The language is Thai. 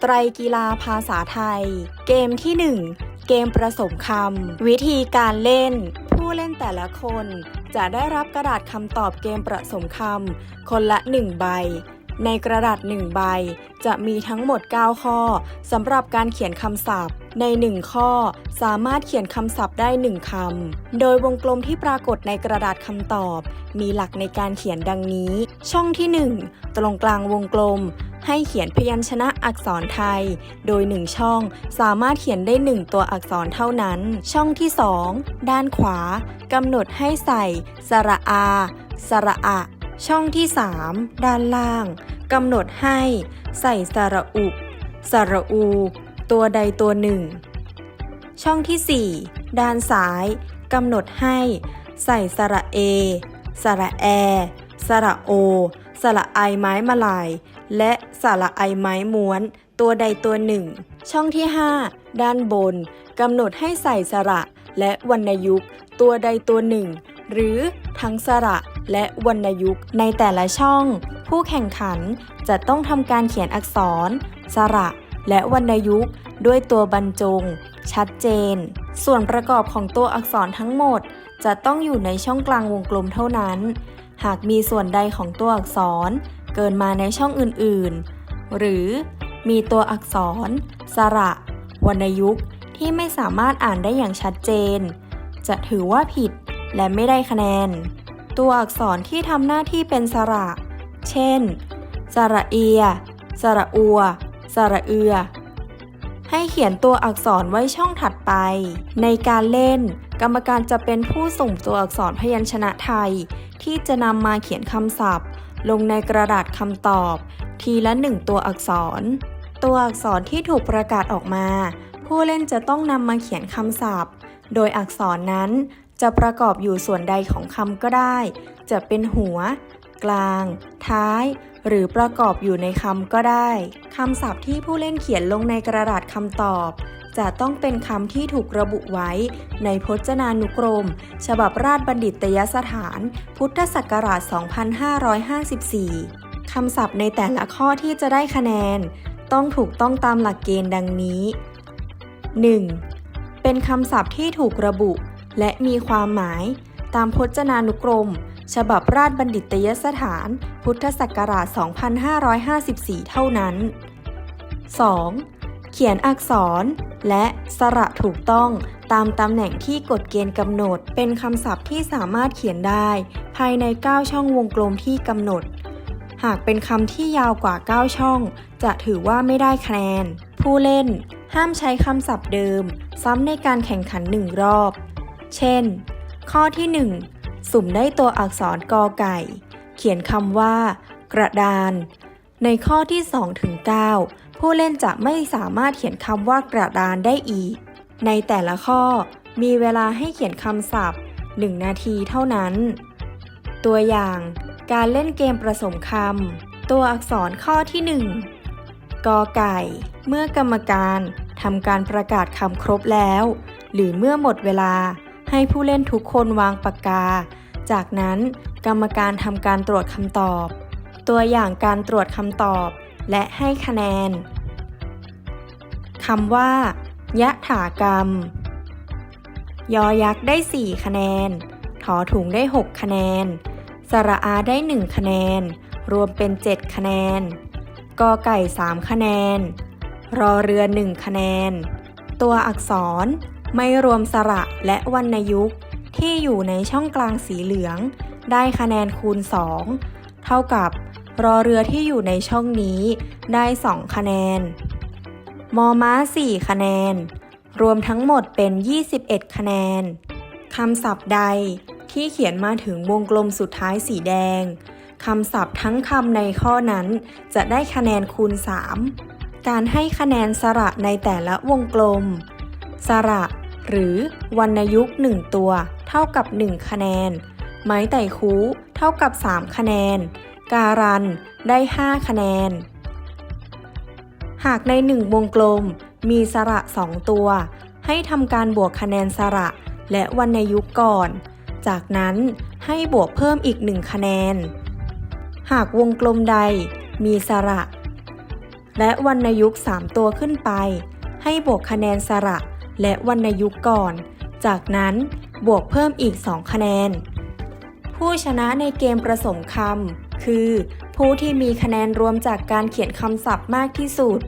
ไตรกีฬาภาษาไทย เกมที่ 1 เกมผสมคำ วิธีการเล่น ผู้เล่นแต่ละคนจะได้รับกระดาษคำตอบเกมผสมคำคนละ 1 ใบ ในกระดาษ 1 ใบ จะมีทั้งหมด 9 ข้อสำหรับการเขียนคำศัพท์ ใน 1 ข้อสามารถเขียนคำศัพท์ได้ 1คำ โดยวงกลมที่ปรากฏในกระดาษคำตอบ มีหลักในการเขียนดังนี้ ช่องที่ 1 ตรงกลางวงกลม ให้เขียนพยัญชนะอักษรไทย โดย 1 ช่องสามารถเขียนได้ 1 ตัวอักษรเท่านั้น ช่องที่ 2 ด้านขวากำหนดให้ใส่ สระอา สระอะ ช่องที่ 3 ด้านล่างกำหนดให้ ใส่สระอุ สระอู ตัวใดตัวหนึ่ง ช่องที่ 4 ด้านซ้ายกำหนดให้ ใส่สระเอ สระแอ สระโอ สระไอไม้มาลาย และสระไอไม้ม้วน ตัวใดตัวหนึ่ง ช่องที่ 5 ด้านบนกำหนดให้ใส่สระและวรรณยุกต์ตัวใดตัวหนึ่ง หรือทั้งสระและวรรณยุกต์ในแต่ละช่อง ผู้แข่งขันจะต้องทำการเขียนอักษร สระและวรรณยุกต์ด้วยตัวบรรจง ชัดเจน ส่วนประกอบของตัวอักษรทั้งหมด จะต้องอยู่ในช่องกลางวงกลมเท่านั้น หากมีส่วนใดของตัวอักษร เกินมาในช่องอื่นๆ หรือมีตัวอักษร สระ วรรณยุกต์ที่ไม่สามารถอ่านได้อย่างชัดเจน จะถือว่าผิดและไม่ได้คะแนน ตัวอักษรที่ทำหน้าที่เป็นสระ เช่น สระเอีย สระอัว สระเอือ ให้เขียนตัวอักษรไว้ช่องถัดไป ในการเล่น กรรมการจะเป็นผู้ส่งตัวอักษรพยัญชนะไทย ที่จะนำมาเขียนคำศัพท์ ลงในกระดาษคำตอบ ทีละหนึ่งตัวอักษร ตัวอักษรที่ถูกประกาศออกมา ผู้เล่นจะต้องนำมาเขียนคำศัพท์ โดยอักษรนั้นจะประกอบอยู่ส่วนใดของคำก็ได้ จะเป็นหัว กลาง ท้าย หรือประกอบอยู่ในคำก็ได้คำศัพท์ที่ผู้เล่นเขียนลงในกระดาษคำตอบ จะต้องเป็นคำที่ถูกระบุไว้ในพจนานุกรม ฉบับราชบัณฑิตยสถาน พุทธศักราช 2554 คำศัพท์ในแต่ละข้อที่จะได้คะแนน ต้องถูกต้องตามหลักเกณฑ์ดังนี้ 1. เป็นคำศัพท์ที่ถูกระบุ และมีความหมายตามพจนานุกรม ฉบับราชบัณฑิตยสถาน พุทธศักราช 2554 เท่านั้น 2. เขียนอักษร และสระถูกต้องตามตำแหน่งที่กฎเกณฑ์กำหนด เป็นคำศัพท์ที่สามารถเขียนได้ ภายใน 9 ช่องวงกลมที่กำหนด หากเป็นคำที่ยาวกว่า 9 ช่อง จะถือว่าไม่ได้คะแนน ผู้เล่น ห้ามใช้คำศัพท์เดิม ซ้ำในการแข่งขันหนึ่งรอบ เช่น ข้อที่ 1 สุ่มได้ตัวอักษรกอไก่ เขียนคำว่า กระดาน ในข้อที่2ถึง9 ผู้เล่นจะไม่สามารถเขียนคำว่ากระดานได้อีก ในแต่ละข้อมีเวลาให้เขียนคำศัพท์ 1 นาทีเท่านั้น ตัวอย่าง การเล่นเกมผสมคำตัวอักษรข้อที่ 1 กอไก่ เมื่อกรรมการทำการประกาศคำครบแล้ว หรือเมื่อหมดเวลาให้ผู้เล่นทุกคนวางปากกา จากนั้นกรรมการทำการตรวจคำตอบ ตัวอย่างการตรวจคำตอบ และให้คะแนนคำว่ายะถากรรม ยอยักษ์ได้ 4 คะแนน ถอถุงได้ 6 คะแนน สระอาได้ 1 คะแนน รวมเป็น 7 คะแนน กอไก่ 3 คะแนน รอเรือ 1 คะแนน ตัวอักษรไม่รวมสระและวรรณยุกต์ที่อยู่ในช่องกลางสีเหลือง ได้คะแนนคูณ 2 เท่ากับ รอเรือที่อยู่ในช่องนี้ได้ 2 คะแนน มอม้า 4 คะแนน รวมทั้งหมดเป็น 21 คะแนน คำศัพท์ใดที่เขียนมาถึงวงกลมสุดท้ายสีแดง คำศัพท์ทั้งคำในข้อนั้นจะได้คะแนนคูณ 3 การให้คะแนนสระในแต่ละวงกลม สระ หรือวรรณยุกต์1ตัว เท่ากับ 1 คะแนน ไม้ไต่คูเท่ากับ 3 คะแนน การันได้ 5 คะแนน หากใน 1 วงกลมมีสระ 2 ตัว ให้ทำการบวกคะแนนสระและวรรณยุกต์ก่อน จากนั้นให้บวกเพิ่มอีก 1 คะแนน หากวงกลมใดมีสระ และวรรณยุกต์ 3 ตัวขึ้นไป ให้บวกคะแนนสระและวรรณยุกต์ก่อน จากนั้นบวกเพิ่มอีก 2 คะแนน ผู้ชนะในเกมประสมคำ คือ ผู้ที่มีคะแนนรวมจากการเขียนคำศัพท์มากที่สุด